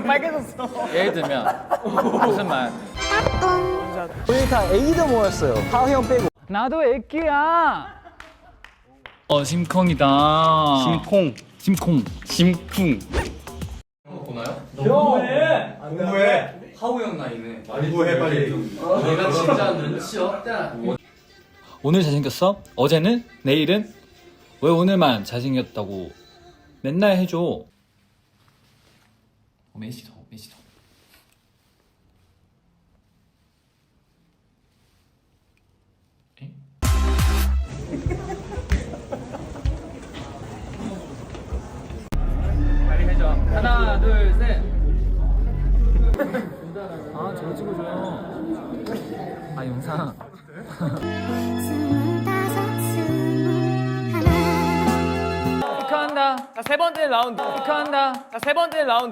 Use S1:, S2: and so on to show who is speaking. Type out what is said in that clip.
S1: 빨개졌어. 예를 들면 무슨 말?
S2: 우리 다 애기도 모였어요. 하우 형 빼고.
S1: 나도 애기야. 어 심쿵이다. 심콩. 심콩. 심쿵. 오늘 잘생겼어? 어제는? 내일은? 왜 오늘만 잘생겼다고 맨날 해줘? 하나, 둘, 셋. 아, 찍어줘요. 아, 영상. 축하한다.
S3: 자, 세 번째 라운드.
S1: 축하한다.
S3: 자, 세 번째 라운드.